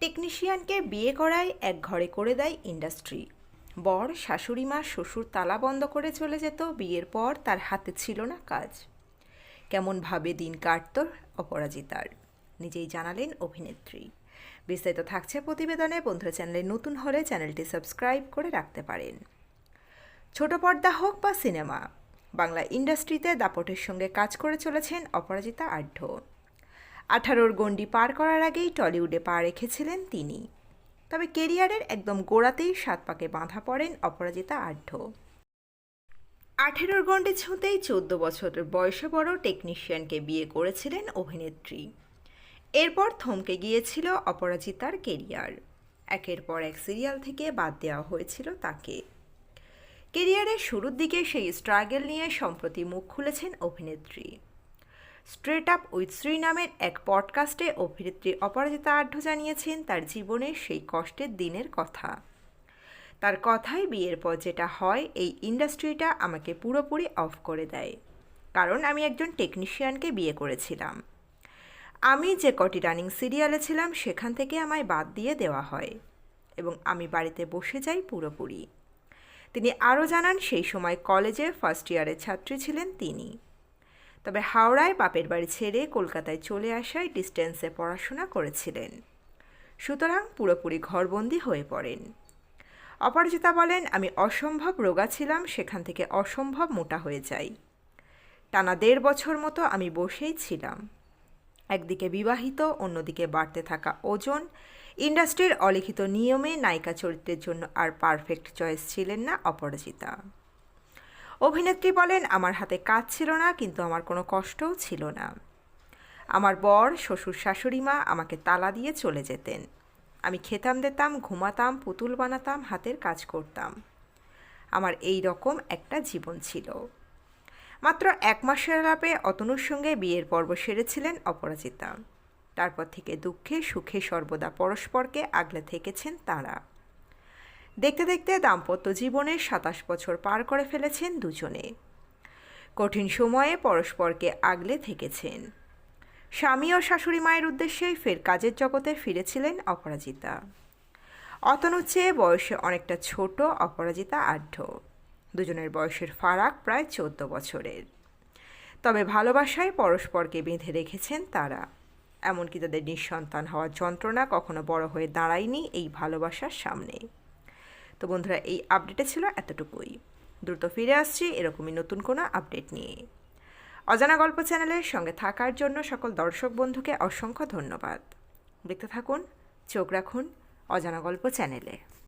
টেকনিশিয়ানকে বিয়ে করায় এক ঘরে করে দেয় ইন্ডাস্ট্রি। বর, শাশুড়ি মা, শ্বশুর তালা বন্ধ করে চলে যেত, বিয়ের পর তার হাতে ছিল না কাজ। কেমনভাবে দিন কাটত অপরাজিতার নিজেই জানালেন অভিনেত্রী। বিস্তারিত থাকছে প্রতিবেদনে, বন্ধুরা চ্যানেলে নতুন হলে চ্যানেলটি সাবস্ক্রাইব করে রাখতে পারেন। ছোট পর্দা হোক বা সিনেমা, বাংলা ইন্ডাস্ট্রিতে দাপটের সঙ্গে কাজ করে চলেছেন অপরাজিতা আঢ্য আঠারোর গণ্ডি পার করার আগেই টলিউডে পা রেখেছিলেন তিনি। তবে কেরিয়ারের একদম গোড়াতেই সাত পাকে বাঁধা পড়েন অপরাজিতা আঢ্য আঠেরোর গণ্ডি ছুঁতেই চোদ্দ বছরের বয়সে বড় টেকনিশিয়ানকে বিয়ে করেছিলেন অভিনেত্রী। এরপর থমকে গিয়েছিল অপরাজিতার কেরিয়ার। একের পর এক সিরিয়াল থেকে বাদ দেওয়া হয়েছিল তাকে। কেরিয়ারের শুরুর দিকে সেই স্ট্রাগেল নিয়ে সম্প্রতি মুখ খুলেছেন অভিনেত্রী। স্ট্রেট আপ উইথ শ্রী নামের এক পডকাস্টে অভিনেত্রী অপরাজিতা আঢ্য জানিয়েছেন তার জীবনের সেই কষ্টের দিনের কথা। তার কথায় বিয়ের পর যেটা হয়, এই ইন্ডাস্ট্রিটা আমাকে পুরোপুরি অফ করে দেয়। কারণ আমি একজন টেকনিশিয়ানকে বিয়ে করেছিলাম। আমি যে কটি রানিং সিরিয়ালে ছিলাম, সেখান থেকে আমায় বাদ দিয়ে দেওয়া হয় এবং আমি বাড়িতে বসে যাই পুরোপুরি। তিনি আরও জানান, সেই সময় কলেজে ফার্স্ট ইয়ারের ছাত্রী ছিলেন তিনি। তবে হাওড়ায় বাপের বাড়ি ছেড়ে কলকাতায় চলে আসায় ডিস্টেন্সে পড়াশোনা করেছিলেন। সুতরাং পুরোপুরি ঘরবন্দি হয়ে পড়েন। অপরাজিতা বলেন, আমি অসম্ভব রোগা ছিলাম, সেখান থেকে অসম্ভব মোটা হয়ে যাই। টানা দেড় বছর মতো আমি বসেই ছিলাম। একদিকে বিবাহিত, অন্যদিকে বাড়তে থাকা ওজন। ইন্ডাস্ট্রির অলিখিত নিয়মে নায়িকা চরিত্রের জন্য আর পারফেক্ট চয়েস ছিলেন না অপরাজিতা। অভিনেত্রী বলেন, আমার হাতে কাজ ছিল না, কিন্তু আমার কোনো কষ্টও ছিল না। আমার বর, শ্বশুর শাশুড়ি মা আমাকে তালা দিয়ে চলে যেতেন। আমি খেতাম দিতাম, ঘুমাতাম, পুতুল বানাতাম, হাতের কাজ করতাম। আমার এই রকম একটা জীবন ছিল। মাত্র এক মাসের আলাপে অতনুর সঙ্গে বিয়ের পর্ব সেরেছিলেন অপরাজিতা। তারপর থেকে দুঃখে সুখে সর্বদা পরস্পরকে আগলে থেকেছেন তাঁরা। দেখতে দেখতে দাম্পত্য জীবনের সাতাশ বছর পার করে ফেলেছেন দুজনে। কঠিন সময়ে পরস্পরকে আগলে থেকেছেন। স্বামী ও শাশুড়ি মায়ের উদ্দেশ্যেই ফের কাজের জগতে ফিরেছিলেন অপরাজিতা। অতনুর চেয়ে বয়সে অনেকটা ছোট অপরাজিতা আঢ্য দুজনের বয়সের ফারাক প্রায় চোদ্দ বছরের। তবে ভালোবাসায় পরস্পরকে বেঁধে রেখেছেন তারা। এমনকি তাদের নিঃসন্তান হওয়ার যন্ত্রণা কখনো বড় হয়ে দাঁড়ায়নি এই ভালোবাসার সামনে। তো বন্ধুরা, এই আপডেটে ছিল এতটুকুই। দ্রুত ফিরে আসছি এরকমই নতুন কোনো আপডেট নিয়ে। অজানা গল্প চ্যানেলের সঙ্গে থাকার জন্য সকল দর্শক বন্ধুকে অসংখ্য ধন্যবাদ। দেখতে থাকুন, চোখ রাখুন অজানা গল্প চ্যানেলে